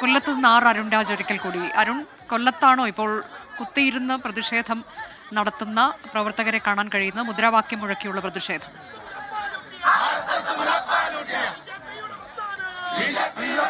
കൊല്ലത്ത് നിന്ന് ആർ അരുൺ രാജ് ഒരിക്കൽ കൂടി. അരുൺ കൊല്ലത്താണോ ഇപ്പോൾ കുത്തിയിരുന്ന് പ്രതിഷേധം നടത്തുന്ന പ്രവർത്തകരെ കാണാൻ കഴിയുന്ന മുദ്രാവാക്യം മുഴക്കിയുള്ള പ്രതിഷേധം.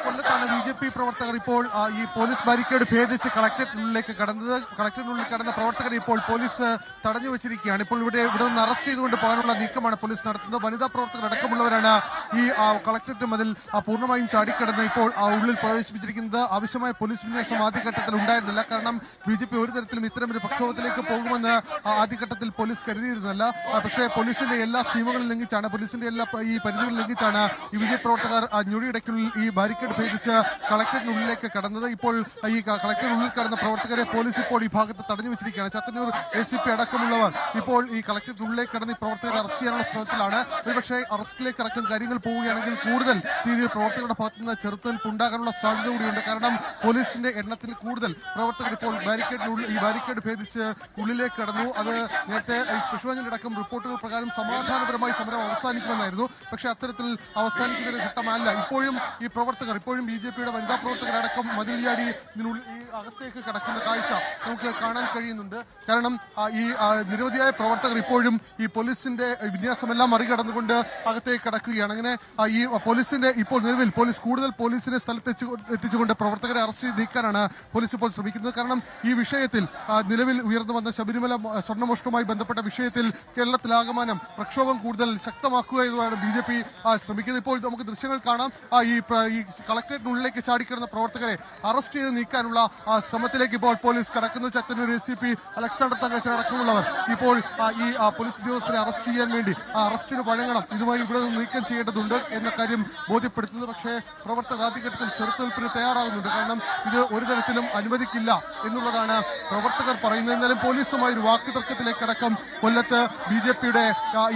കൊല്ലത്താണ് ബി ജെ പി പ്രവർത്തകർ ഇപ്പോൾ ഈ പോലീസ് ബാരിക്കേഡ് ഭേദിച്ച് കളക്ടറേറ്റിനുള്ളിലേക്ക് കടന്നത് കളക്ടറേറ്റിനുള്ളിൽ കടന്ന പ്രവർത്തകർ ഇപ്പോൾ പോലീസ് തടഞ്ഞു വെച്ചിരിക്കുകയാണ്. ഇപ്പോൾ ഇവിടെ ഇവിടെ നിന്ന് അറസ്റ്റ് ചെയ്തുകൊണ്ട് പോകാനുള്ള നീക്കമാണ് പോലീസ് നടത്തുന്നത്. വനിതാ പ്രവർത്തകർ അടക്കമുള്ളവരാണ് ഈ കളക്ടറേറ്റും ആ, പൂർണമായും ചാടിക്കടന്ന് ഇപ്പോൾ ഉള്ളിൽ പ്രവേശിപ്പിച്ചിരിക്കുന്നത്. ആവശ്യമായ പോലീസ് വിന്യാസം ആദ്യഘട്ടത്തിൽ ഉണ്ടായിരുന്നില്ല. കാരണം ബി ജെ പി ഒരു തരത്തിലും ഇത്തരം ഒരു പ്രക്ഷോഭത്തിലേക്ക് പോകുമെന്ന് ആദ്യഘട്ടത്തിൽ പോലീസ് കരുതിയിരുന്നില്ല. പക്ഷേ പോലീസിന്റെ എല്ലാ നിയമങ്ങളും ലംഘിച്ചാണ് പോലീസിന്റെ എല്ലാ ഈ പരിധികൾ ലംഘിച്ചാണ് ഈ വിജയ പ്രവർത്തകർ ആ, ഞൊടിയിടയ്ക്കുള്ളിൽ ഈ ബാരിക്കേഡ് ഭേദിച്ച് കളക്ടറിനുള്ളിലേക്ക് കടന്നത്. ഇപ്പോൾ ഈ കളക്ടറിനുള്ളിൽ കടന്ന പ്രവർത്തകരെ പോലീസ് ഇപ്പോൾ ഈ ഭാഗത്ത് തടഞ്ഞു വെച്ചിരിക്കുകയാണ്. ചത്തന്നൂർ എ സി പി അടക്കമുള്ളവർ ഇപ്പോൾ ഈ കളക്ടറിനുള്ളിലേക്ക് കടന്ന് പ്രവർത്തകരെ അറസ്റ്റ് ചെയ്യാനുള്ള ശ്രമത്തിലാണ്. ഒരുപക്ഷെ അറസ്റ്റിലേക്ക് അടക്കം കാര്യങ്ങൾ പോവുകയാണെങ്കിൽ കൂടുതൽ രീതിയിൽ പ്രവർത്തകരുടെ ഭാഗത്തു നിന്ന് ചെറുത്തുനിൽപ്പ് ഉണ്ടാകാനുള്ള സാധ്യത കൂടിയുണ്ട്. കാരണം പോലീസിന്റെ എണ്ണത്തിൽ കൂടുതൽ പ്രവർത്തകർ ഇപ്പോൾ ബാരിക്കേഡിനുള്ളിൽ ഈ ബാരിക്കേഡ് ഭേദിച്ച് ഉള്ളിലേക്ക് കടന്നു. അത് നേരത്തെ സ്പെഷ്യൽ അടക്കം റിപ്പോർട്ടുകൾ പ്രകാരം സമാധാനപരമായി സമരം അവസാനിക്കുമെന്നായിരുന്നു. പക്ഷെ അത്തരത്തിൽ അവസാനിക്കുന്ന ഘട്ടമല്ല. ഇപ്പോഴും ഈ പ്രവർത്തകർ ഇപ്പോഴും ബി ജെ പിയുടെ വനിതാ പ്രവർത്തകരടക്കം മതിലിയാടി ഇതിനുള്ളിൽ അകത്തേക്ക് കിടക്കുന്ന കാഴ്ച നമുക്ക് കാണാൻ കഴിയുന്നുണ്ട്. കാരണം ഈ നിരവധിയായ പ്രവർത്തകർ ഇപ്പോഴും ഈ പോലീസിന്റെ വിന്യാസമെല്ലാം മറികടന്നുകൊണ്ട് അകത്തേക്ക് കിടക്കുകയാണ്. അങ്ങനെ ഈ പോലീസിന്റെ ഇപ്പോൾ നിലവിൽ പോലീസ് കൂടുതൽ പോലീസിനെ സ്ഥലത്ത് എത്തിച്ചുകൊണ്ട് പ്രവർത്തകരെ അറസ്റ്റ് ചെയ്ത് നീക്കാനാണ് പോലീസ് ഇപ്പോൾ ശ്രമിക്കുന്നത്. കാരണം ഈ വിഷയത്തിൽ നിലവിൽ ഉയർന്നു വന്ന ശബരിമല സ്വർണമോഷ്ടവുമായി ബന്ധപ്പെട്ട വിഷയത്തിൽ കേരളത്തിലാകമാനം പ്രക്ഷോഭം കൂടുതൽ ശക്തമാക്കുക എന്നതാണ് ബി ജെ പി ശ്രമിക്കുന്നത്. ഇപ്പോൾ നമുക്ക് ദൃശ്യങ്ങൾ കാണാം. ഈ കളക്ടറേറ്റിനുള്ളിലേക്ക് ചാടിക്കിടന്ന പ്രവർത്തകരെ അറസ്റ്റ് ചെയ്ത് നീക്കാനുള്ള ശ്രമത്തിലേക്ക് ഇപ്പോൾ പോലീസ് കടക്കുന്നു. Chathannoor A C P Alexander Thankachan അടക്കമുള്ളവർ ഇപ്പോൾ ഈ പോലീസ് ഉദ്യോഗസ്ഥരെ അറസ്റ്റ് ചെയ്യാൻ വേണ്ടി ആ അറസ്റ്റിന് വഴങ്ങണം. ഇതുമായി ഇവിടെ നിന്ന് നീക്കം ചെയ്യേണ്ടതുണ്ട് എന്ന കാര്യം ബോധ്യപ്പെടുത്തുന്നത് പക്ഷേ പ്രവർത്തകർ ആദ്യഘട്ടത്തിൽ ചെറുത്തുനിൽപ്പിന് തയ്യാറാകുന്നുണ്ട്. കാരണം ഇത് ഒരു തരത്തിലും അനുവദിക്കില്ല എന്നുള്ളതാണ് പ്രവർത്തകർ പറയുന്നത്. എന്നാലും പോലീസുമായി ഒരു വാക്ക് തർക്കത്തിലേക്കടക്കം കൊല്ലത്ത് ബി ജെ പിയുടെ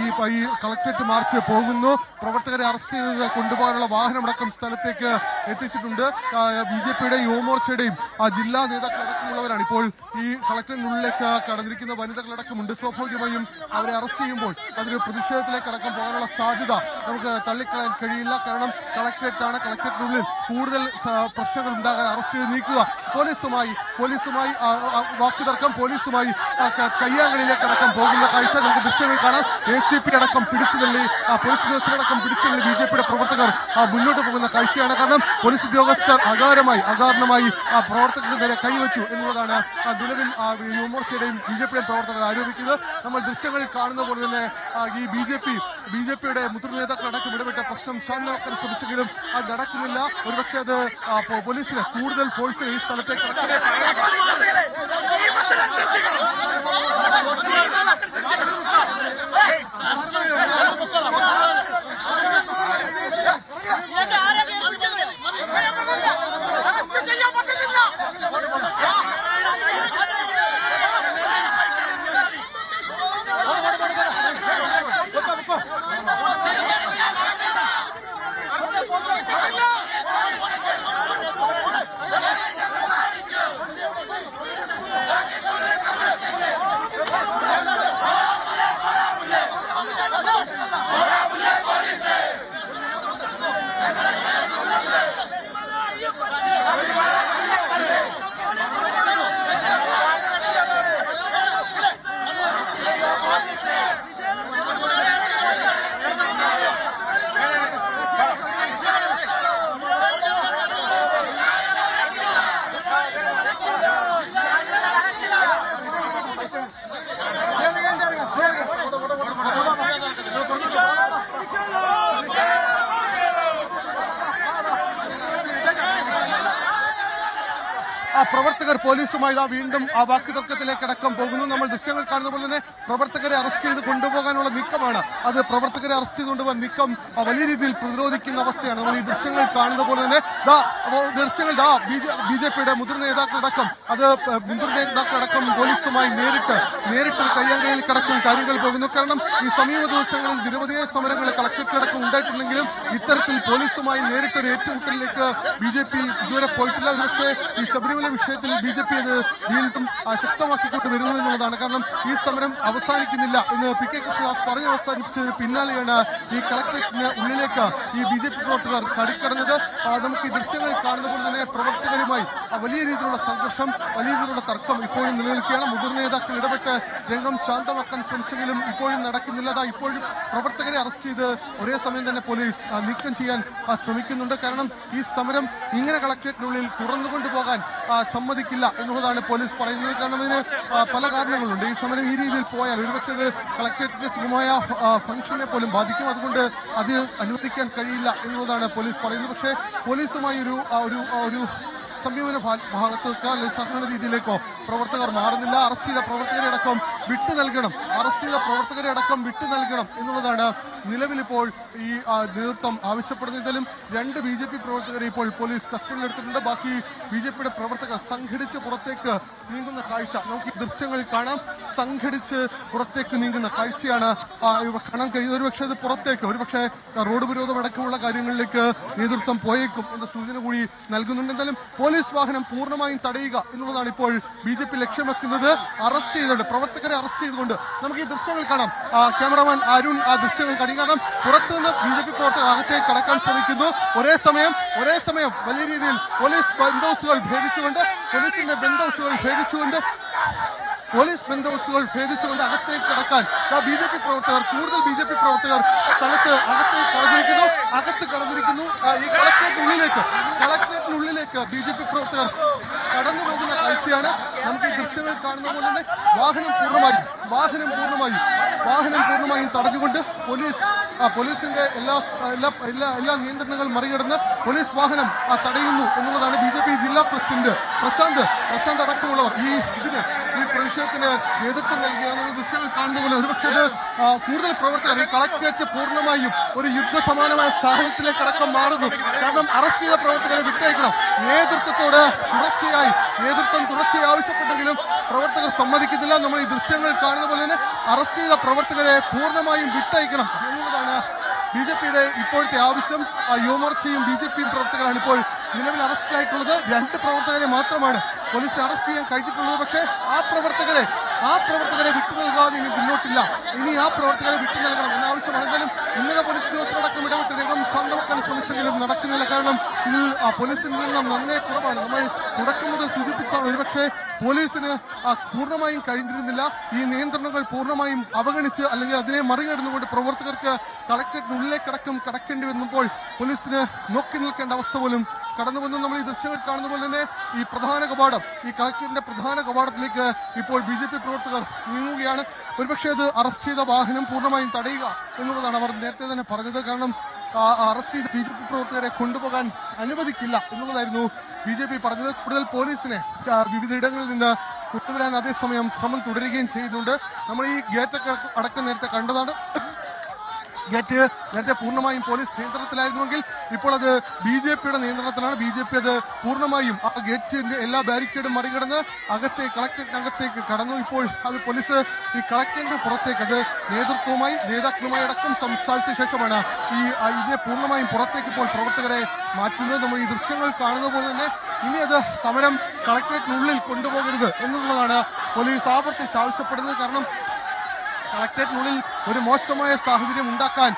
ഈ ഈ കളക്ടറേറ്റ് മാർച്ച് പോകുന്നു. പ്രവർത്തകരെ അറസ്റ്റ് ചെയ്ത് കൊണ്ടുപോകാനുള്ള വാഹനമടക്കം Malcolm's trying to. എത്തിച്ചിട്ടുണ്ട്. ബി ജെ പിയുടെ യുവമോർച്ചയുടെയും ജില്ലാ നേതാക്കളടക്കമുള്ളവരാണ്. ഇപ്പോൾ ഈ കളക്ടറിനുള്ളിലേക്ക് കടന്നിരിക്കുന്ന വനിതകളടക്കമുണ്ട്. സ്വാഭാവികമായും അവരെ അറസ്റ്റ് ചെയ്യുമ്പോൾ അതൊരു പ്രതിഷേധത്തിലേക്ക് അടക്കം പോകാനുള്ള സാധ്യത നമുക്ക് തള്ളിക്കളയാൻ കഴിയില്ല. കാരണം കളക്ടറേറ്റാണ് കളക്ടറേറ്റിനുള്ളിൽ കൂടുതൽ പ്രശ്നങ്ങൾ ഉണ്ടാകാൻ അറസ്റ്റ് ചെയ്ത് നീക്കുക. പോലീസുമായി പോലീസുമായി വാക്കുതർക്കം പോലീസുമായി കയ്യാങ്കളിലേക്ക് അടക്കം പോകുന്ന കാഴ്ച നമുക്ക് ദൃശ്യങ്ങൾ കാണാം. എ സി പി അടക്കം പിടിച്ചു തള്ളി പോലീസ് ഉദ്യോഗസ്ഥരടക്കം പിടിച്ചു തള്ളി ബി ജെ പിയുടെ പ്രവർത്തകർ മുന്നോട്ട് പോകുന്ന കാഴ്ചയാണ്. കാരണം പോലീസ് ഉദ്യോഗസ്ഥർ അകാരമായി അകാരണമായി ആ പ്രവർത്തകർക്ക് നേരെ കൈവച്ചു എന്നുള്ളതാണ് നിലവിൽ യുവമോർച്ചയുടെയും ബി ജെ പിയുടെയും പ്രവർത്തകർ ആരോപിക്കുന്നത്. നമ്മൾ ദൃശ്യങ്ങളിൽ കാണുന്ന പോലെ തന്നെ ഈ B J P B J പിയുടെ മുതിർന്ന നേതാക്കളടക്കം ഇടപെട്ട പ്രശ്നം ശാന്തമാക്കാൻ ശ്രമിച്ചെങ്കിലും അത് നടക്കുന്നില്ല. ഒരുപക്ഷെ അത് പോലീസിന് കൂടുതൽ ഫോഴ്സ് ഈ സ്ഥലത്തേക്ക് അടക്കം ആ പ്രവർത്തകർ പോലീസുമായി വീണ്ടും ആ വാക്കുതർക്കത്തിലേക്ക് അടക്കം പോകുന്നു. നമ്മൾ ദൃശ്യങ്ങൾ കാണുന്ന പോലെ തന്നെ പ്രവർത്തകരെ അറസ്റ്റ് ചെയ്ത് കൊണ്ടുപോകാനുള്ള നീക്കമാണ്. അത് പ്രവർത്തകരെ അറസ്റ്റ് ചെയ്തുകൊണ്ടുപോകാൻ നീക്കം ആ, വലിയ രീതിയിൽ പ്രതിരോധിക്കുന്ന അവസ്ഥയാണ്. നമ്മൾ ഈ ദൃശ്യങ്ങൾ കാണുന്ന പോലെ തന്നെ ദൃശ്യങ്ങൾ ദാ ബി ജെ പിയുടെ മുതിർന്ന നേതാക്കളടക്കം അത് മുതിർന്ന നേതാക്കളടക്കം പോലീസുമായി നേരിട്ട് നേരിട്ട് കയ്യാങ്കയിൽ കിടക്കുന്ന കാര്യങ്ങൾ പോകുന്നു. കാരണം ഈ സമീപ ദിവസങ്ങളിൽ നിരവധിയായ സമരങ്ങൾ കളക്ടറേറ്റിലടക്കം ഉണ്ടായിട്ടുണ്ടെങ്കിലും ഇത്തരത്തിൽ പോലീസുമായി നേരിട്ടൊരു ഏറ്റുമുട്ടലിലേക്ക് ബി ജെ പി ഇതുവരെ പോയിട്ടില്ല. പക്ഷേ ഈ ശബരിമല പ്രവർത്തകരുടെ വിഷയത്തിൽ ബി ജെ പി അത് വീണ്ടും ശക്തമാക്കിക്കൊണ്ട് വരുന്നു എന്നുള്ളതാണ് കാരണം ഈ സമരം അവസാനിക്കുന്നില്ല എന്ന് പി കെ കൃഷ്ണദാസ് പറഞ്ഞ് അവസാനിപ്പിച്ചതിന് പിന്നാലെയാണ് ഈ കളക്ടറേറ്റിന് ഉള്ളിലേക്ക് ഈ ബി ജെ പി പ്രവർത്തകർ ചടിക്കടഞ്ഞത് നമുക്ക് ഈ ദൃശ്യങ്ങൾ കാണുന്ന പോലെ തന്നെ പ്രവർത്തകരുമായി വലിയ രീതിയിലുള്ള സംഘർഷം വലിയ രീതിയിലുള്ള തർക്കം ഇപ്പോഴും നിലനിൽക്കുകയാണ്. മുതിർന്ന നേതാക്കൾ ഇടപെട്ട് രംഗം ശാന്തമാക്കാൻ ശ്രമിച്ചെങ്കിലും ഇപ്പോഴും നടക്കുന്നില്ല. അതാ ഇപ്പോഴും പ്രവർത്തകരെ അറസ്റ്റ് ചെയ്ത് ഒരേ സമയം തന്നെ പോലീസ് നീക്കം ചെയ്യാൻ ശ്രമിക്കുന്നുണ്ട്. കാരണം ഈ സമരം ഇങ്ങനെ കളക്ടറേറ്റിനുള്ളിൽ തുറന്നുകൊണ്ടു പോകാൻ ആ, സമ്മതിക്കില്ല എന്നുള്ളതാണ് പോലീസ് പറയുന്നത്. കാരണം ഇതിന് പല കാരണങ്ങളുണ്ട്. ഈ സമരം ഈ രീതിയിൽ പോയാൽ ഒരുപക്ഷെ ഇത് കളക്ടറേറ്റിന്റെ സുഖമായ ഫംഗ്ഷനെ പോലും ബാധിക്കും. അതുകൊണ്ട് അത് അനുവദിക്കാൻ കഴിയില്ല എന്നുള്ളതാണ് പോലീസ് പറയുന്നത്. പക്ഷേ പോലീസുമായി ഒരു ഒരു ഒരു ഭാ- ഭാഗത്തേക്കോ അല്ലെങ്കിൽ സഹകരണ രീതിയിലേക്കോ പ്രവർത്തകർ മാറുന്നില്ല. അറസ്റ്റ് ചെയ്ത പ്രവർത്തകരെ അടക്കം വിട്ടു നൽകണം. അറസ്റ്റ് ചെയ്ത പ്രവർത്തകരെ അടക്കം വിട്ടു നൽകണം എന്നുള്ളതാണ് നിലവിലിപ്പോൾ ഈ നേതൃത്വം ആവശ്യപ്പെടുന്നതിലും രണ്ട് ബി ജെ പി പ്രവർത്തകരെ ഇപ്പോൾ പോലീസ് കസ്റ്റഡിയിലെടുത്തിട്ടുണ്ട്. ബാക്കി ബി ജെ പിയുടെ പ്രവർത്തകർ സംഘടിച്ച് പുറത്തേക്ക് നീങ്ങുന്ന കാഴ്ച നമുക്ക് ദൃശ്യങ്ങളിൽ കാണാം. സംഘടിച്ച് പുറത്തേക്ക് നീങ്ങുന്ന കാഴ്ചയാണ് കാണാൻ കഴിയുന്നത്. ഒരുപക്ഷെ അത് പുറത്തേക്ക് ഒരുപക്ഷെ റോഡ് വിരോധം അടക്കമുള്ള കാര്യങ്ങളിലേക്ക് നേതൃത്വം പോയേക്കും എന്ന സൂചന കൂടി നൽകുന്നുണ്ട്. എന്തായാലും പോലീസ് വാഹനം പൂർണമായും തടയുക എന്നുള്ളതാണ് ഇപ്പോൾ ബി ജെ പി ലക്ഷ്യം വെക്കുന്നത്. അറസ്റ്റ് ചെയ്തുകൊണ്ട് പ്രവർത്തകരെ അറസ്റ്റ് ചെയ്തുകൊണ്ട് നമുക്ക് ഈ ദൃശ്യങ്ങൾ കാണാം. ക്യാമറാമാൻ അരുൺ ആ ദൃശ്യങ്ങൾ കാണും കാരണം പുറത്തുനിന്ന് ബി ജെ പി പ്രവർത്തകർ അകത്തേക്ക് കടക്കാൻ ശ്രമിക്കുന്നു. ഒരേ സമയം ഒരേ സമയം വലിയ രീതിയിൽ പോലീസ് ബന്ധോസുകൾ ഭേദിച്ചുകൊണ്ട് പോലീസിന്റെ ബന്ധോസുകൾ ഭേദിച്ചുകൊണ്ട് പോലീസ് ബന്ധോസുകൾ ഭേദിച്ചുകൊണ്ട് അകത്തേക്ക് കടക്കാൻ ബി ജെ പി പ്രവർത്തകർ കൂടുതൽ ബി ജെ പി പ്രവർത്തകർ സ്ഥലത്ത് അകത്തേക്ക് കടന്നിരിക്കുന്നു. അകത്ത് കടന്നിരിക്കുന്നു. ഈ കളക്ടറേറ്റിനുള്ളിലേക്ക് കളക്ടറേറ്റിനുള്ളിലേക്ക് ബി ജെ പി പ്രവർത്തകർ കടന്നു പോകുന്ന കാഴ്ചയാണ് നമുക്ക് ഈ ദൃശ്യങ്ങൾ കാണുന്ന പോലെ തന്നെ വാഹനം പൂർണമായും വാഹനം പൂർണമായും വാഹനം പൂർണമായും തടഞ്ഞുകൊണ്ട് പോലീസ് ആ, പോലീസിന്റെ എല്ലാ എല്ലാ എല്ലാ നിയന്ത്രണങ്ങളും മറികടന്ന് പോലീസ് വാഹനം ആ, തടയുന്നു എന്നുള്ളതാണ് ബി ജില്ലാ പ്രസിഡന്റ് പ്രശാന്ത് പ്രശാന്ത് അടക്കമുള്ളവർ ഈ ഇതിന് പ്രതിഷേധത്തിന് നേതൃത്വം നൽകിയാണ് ദൃശ്യങ്ങൾ കാണുന്നതുകൊണ്ട് ഒരുപക്ഷെ ഇത് കൂടുതൽ പ്രവർത്തകർ ഈ കളക്ടറേറ്റ് പൂർണമായും ഒരു യുദ്ധസമാനമായ സാഹചര്യത്തിലേക്ക് അടക്കം മാറുന്നു. കാരണം അറസ്റ്റ് ചെയ്ത പ്രവർത്തകരെ വിട്ടയക്കണം. നേതൃത്വത്തോട് തുടർച്ചയായി നേതൃത്വം തുടർച്ചയായി ആവശ്യപ്പെട്ടെങ്കിലും പ്രവർത്തകർ സമ്മതിക്കുന്നില്ല. നമ്മൾ ഈ ദൃശ്യങ്ങൾ കാണുന്ന പോലെ തന്നെ അറസ്റ്റ് ചെയ്ത പ്രവർത്തകരെ പൂർണമായും വിട്ടയക്കണം എന്നുള്ളതാണ് ബി ജെ പിയുടെ ഇപ്പോഴത്തെ ആവശ്യം. യുവമോർച്ചയും ബി ജെ പിയും പ്രവർത്തകരാണ് ഇപ്പോൾ നിലവിൽ അറസ്റ്റിലായിട്ടുള്ളത്. രണ്ട് പ്രവർത്തകരെ മാത്രമാണ് പോലീസിന് അറസ്റ്റ് ചെയ്യാൻ കഴിഞ്ഞിട്ടുള്ളത് പക്ഷേ ആ പ്രവർത്തകരെ ആ പ്രവർത്തകരെ വിട്ടു നൽകാതെ ഇനി മുന്നോട്ടില്ല. ഇനി ആ പ്രവർത്തകരെ വിട്ടു നൽകണം എന്നാവശ്യം പറഞ്ഞാലും ഇന്നലെ പോലീസ് ഉദ്യോഗസ്ഥരടക്കം ഇടപെട്ട് രംഗം സ്വന്തമാക്കാൻ ശ്രമിച്ചെങ്കിലും നടക്കുന്നില്ല കാരണം ഇതിൽ പോലീസിന്റെ എണ്ണം നന്നേ കുറവാണ്. നമ്മൾ തുടക്കം മുതൽ സൂചിപ്പിച്ച ഒരുപക്ഷെ പോലീസിന് പൂർണമായും കഴിഞ്ഞിരുന്നില്ല. ഈ നിയന്ത്രണങ്ങൾ പൂർണമായും അവഗണിച്ച് അല്ലെങ്കിൽ അതിനെ മറികടന്നുകൊണ്ട് പ്രവർത്തകർക്ക് കടക്കും കടക്കേണ്ടി വന്നപ്പോൾ പോലീസിന് നോക്കി നിൽക്കേണ്ട അവസ്ഥ പോലും കടന്നു വന്ന്. നമ്മൾ ഈ ദൃശ്യങ്ങൾ കാണുന്ന പോലെ തന്നെ ഈ പ്രധാന കവാടം ഈ കളക്ടറിന്റെ പ്രധാന കവാടത്തിലേക്ക് ഇപ്പോൾ ബി ജെ പി പ്രവർത്തകർ നീങ്ങുകയാണ്. ഒരുപക്ഷെ അത് അറസ്റ്റ് ചെയ്ത വാഹനം പൂർണമായും തടയുക എന്നുള്ളതാണ് അവർ നേരത്തെ തന്നെ പറഞ്ഞത്. കാരണം അറസ്റ്റ് ചെയ്ത ബി ജെ പി പ്രവർത്തകരെ കൊണ്ടുപോകാൻ അനുവദിക്കില്ല എന്നുള്ളതായിരുന്നു ബി ജെ പി പറഞ്ഞത്. കൂടുതൽ പോലീസിനെ വിവിധയിടങ്ങളിൽ നിന്ന് കൊണ്ടുവരാൻ അതേസമയം ശ്രമം തുടരുകയും ചെയ്യുന്നുണ്ട് നമ്മൾ ഈ ഗേറ്റൊക്കെ അടക്കം നേരത്തെ കണ്ടതാണ്. ഗേറ്റ് നേരത്തെ പൂർണമായും പോലീസ് നിയന്ത്രണത്തിലായിരുന്നുവെങ്കിൽ ഇപ്പോൾ അത് ബി ജെ പിയുടെ നിയന്ത്രണത്തിലാണ്. ബി ജെ പി അത് പൂർണമായും ആ ഗേറ്റിന്റെ എല്ലാ ബാരിക്കേഡും മറികടന്ന് അകത്തെ കളക്ടറേറ്റിനകത്തേക്ക് കടന്നു. ഇപ്പോൾ അത് പോലീസ് ഈ കളക്ടറിന്റെ പുറത്തേക്ക് അത് നേതൃത്വവുമായി നേതാക്കളുമായി അടക്കം സംസാരിച്ച ശേഷമാണ് ഈ ഇതിനെ പൂർണമായും പുറത്തേക്ക് ഇപ്പോൾ പ്രവർത്തകരെ മാറ്റുന്നത്. നമ്മൾ ഈ ദൃശ്യങ്ങൾ കാണുന്ന പോലെ തന്നെ ഇനി അത് സമരം കളക്ടറേറ്റിനുള്ളിൽ കൊണ്ടുപോകരുത് എന്നുള്ളതാണ് പോലീസ് ആവർത്തിച്ച് ആവശ്യപ്പെടുന്നത്. കാരണം കളക്ടറേറ്റിനുള്ളിൽ ഒരു മോശമായ സാഹചര്യം ഉണ്ടാക്കാൻ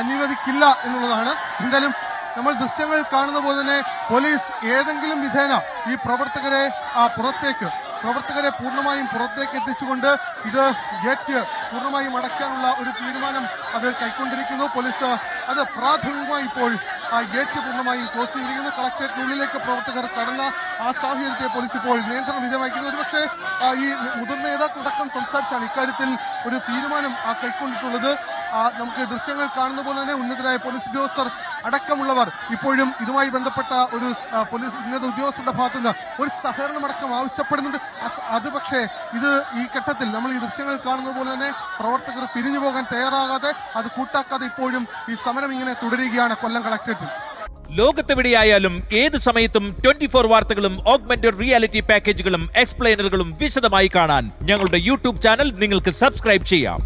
അനുവദിക്കില്ല എന്നുള്ളതാണ്. എന്തായാലും നമ്മൾ ദൃശ്യങ്ങൾ കാണുന്ന പോലെ തന്നെ പോലീസ് ഏതെങ്കിലും വിധേന ഈ പ്രവർത്തകരെ ആ പുറത്തേക്ക് പ്രവർത്തകരെ പൂർണമായും പുറത്തേക്ക് എത്തിച്ചുകൊണ്ട് ഇത് ഗേറ്റ് പൂർണമായും അടയ്ക്കാനുള്ള ഒരു തീരുമാനം അത് കൈക്കൊണ്ടിരിക്കുന്നു. പോലീസ് അത് പ്രാഥമികമായി ഇപ്പോൾ ഗേറ്റ് പൂർണമായും ക്ലോസ് ചെയ്തിരിക്കുന്നു. കളക്ടറേറ്റിനുള്ളിലേക്ക് പ്രവർത്തകർ കടന്ന ആ സാഹചര്യത്തെ പോലീസ് ഇപ്പോൾ നിയന്ത്രണം വിധേയമാക്കുന്നത് ഒരുപക്ഷെ ഈ മുതിർന്ന നേതാക്കളടക്കം സംസാരിച്ചാണ് ഇക്കാര്യത്തിൽ ഒരു തീരുമാനം കൈക്കൊണ്ടിട്ടുള്ളത്. നമുക്ക് ദൃശ്യങ്ങൾ കാണുന്ന പോലെ തന്നെ ഉന്നതരായ പോലീസ് ഉദ്യോഗസ്ഥർ അടക്കമുള്ളവർ ഇപ്പോഴും ഇതുമായി ബന്ധപ്പെട്ട ഒരു പോലീസ് ഉന്നത ഉദ്യോഗസ്ഥരുടെ ഭാഗത്തുനിന്ന് ഒരു സഹകരണം അടക്കം ആവശ്യപ്പെടുന്നുണ്ട്. അത് പക്ഷേ ഇത് ഈ ഘട്ടത്തിൽ നമ്മൾ ഈ ദൃശ്യങ്ങൾ കാണുന്ന പോലെ തന്നെ പ്രവർത്തകർ പിരിഞ്ഞു പോകാൻ തയ്യാറാകാതെ അത് കൂട്ടാക്കാതെ ഇപ്പോഴും ഈ സമരം ഇങ്ങനെ തുടരുകയാണ് കൊല്ലം കളക്ടറേറ്റിൽ. ലോകത്തെവിടെയായാലും ഏത് സമയത്തും ട്വന്റി ഫോർ വാർത്തകളും ഓഗ്മെന്റഡ് റിയാലിറ്റി പാക്കേജുകളും എക്സ്പ്ലെയിനറുകളും വിശദമായി കാണാൻ ഞങ്ങളുടെ യൂട്യൂബ് ചാനൽ നിങ്ങൾക്ക് സബ്സ്ക്രൈബ് ചെയ്യാം.